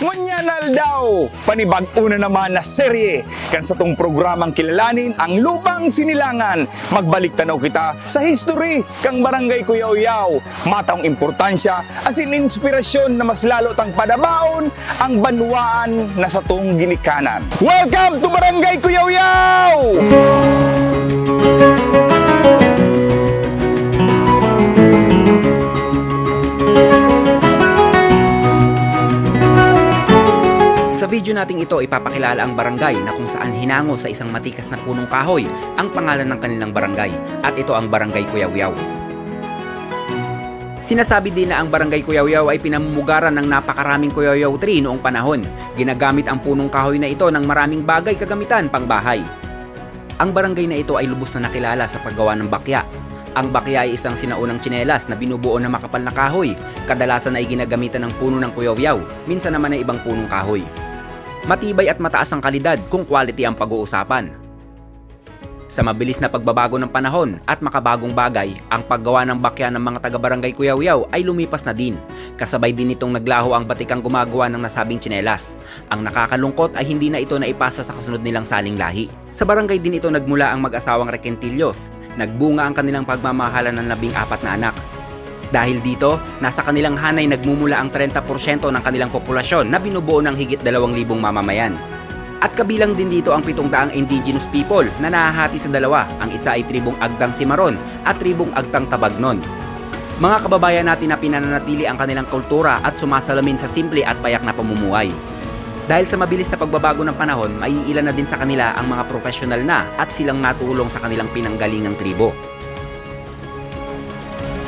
Ngunyanal daw, panibag-una naman na serye kan sa tong programang kilalanin ang lupang sinilangan. Magbalik tanaw kita sa history kang barangay Kuyaw-Yaw. Matang importansya asin inspirasyon na mas lalo tang padabaon ang banwaan na sa tong ginikanan. Welcome to Barangay Kuyaw-Yaw! Sa video nating ito, ipapakilala ang barangay na kung saan hinango sa isang matikas na punong kahoy ang pangalan ng kanilang barangay at ito ang Barangay Kuyaw-Yaw. Sinasabi din na ang Barangay Kuyaw-Yaw ay pinamumugaran ng napakaraming Kuyaw-Yaw tree noong panahon. Ginagamit ang punong kahoy na ito ng maraming bagay kagamitan pang bahay. Ang barangay na ito ay lubos na nakilala sa paggawa ng bakya. Ang bakya ay isang sinaunang tsinelas na binubuo na makapal na kahoy. Kadalasan ay ginagamitan ng puno ng kuyaw-yaw, minsan naman ay ibang punong kahoy. Matibay at mataas ang kalidad kung quality ang pag-uusapan. Sa mabilis na pagbabago ng panahon at makabagong bagay, ang paggawa ng bakya ng mga taga-barangay Kuyaw-Yaw ay lumipas na din. Kasabay din itong naglaho ang batikang gumagawa ng nasabing tsinelas. Ang nakakalungkot ay hindi na ito naipasa sa kasunod nilang saling lahi. Sa barangay din ito nagmula ang mag-asawang Requentillos. Nagbunga ang kanilang pagmamahalan ng labing apat na anak. Dahil dito, nasa kanilang hanay nagmumula ang 30% ng kanilang populasyon na binubuo ng higit 2,000 mamamayan. At kabilang din dito ang 700 indigenous people na nahahati sa dalawa. Ang isa ay tribong Agdang Simaron at tribong Agtang Tabagnon. Mga kababayan natin na pinananatili ang kanilang kultura at sumasalamin sa simple at payak na pamumuhay. Dahil sa mabilis na pagbabago ng panahon, maiilan na din sa kanila ang mga profesional na at silang natulong sa kanilang pinanggalingang tribo.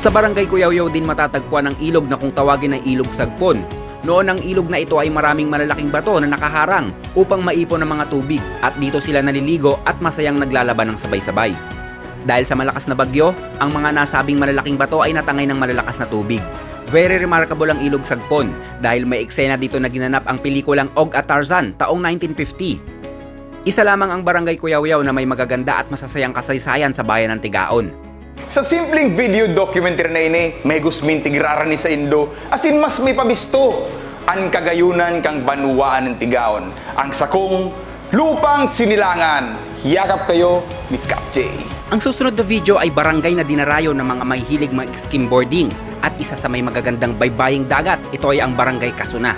Sa barangay Kuyaw-Yaw din matatagpuan ang ilog na kung tawagin ay ilog Sagpon. Noon ang ilog na ito ay maraming malalaking bato na nakaharang upang maipon ng mga tubig at dito sila naliligo at masayang naglalaban ng sabay-sabay. Dahil sa malakas na bagyo, ang mga nasabing malalaking bato ay natangay ng malalakas na tubig. Very remarkable ang ilog Sagpon dahil may eksena dito na ginanap ang pelikulang Og at Tarzan taong 1950. Isa lamang ang barangay Kuyaw-Yaw na may magaganda at masasayang kasaysayan sa bayan ng Tigaon. Sa simpleng video documentary na ini, may gusmin tigrara ni sa Indo, asin mas may pabisto. Ang kagayunan kang banwaan ng tigaon. Ang sakong lupang sinilangan. Yakap kayo ni Cap J. Ang susunod na video ay barangay na dinarayo ng mga may hilig mag skimboarding at isa sa may magagandang baybaying dagat. Ito ay ang barangay Kasuna.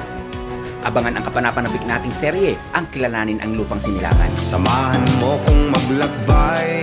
Abangan ang kapanapanabik nating serye, ang kilalanin ang lupang sinilangan. Samahan mo kong maglakbay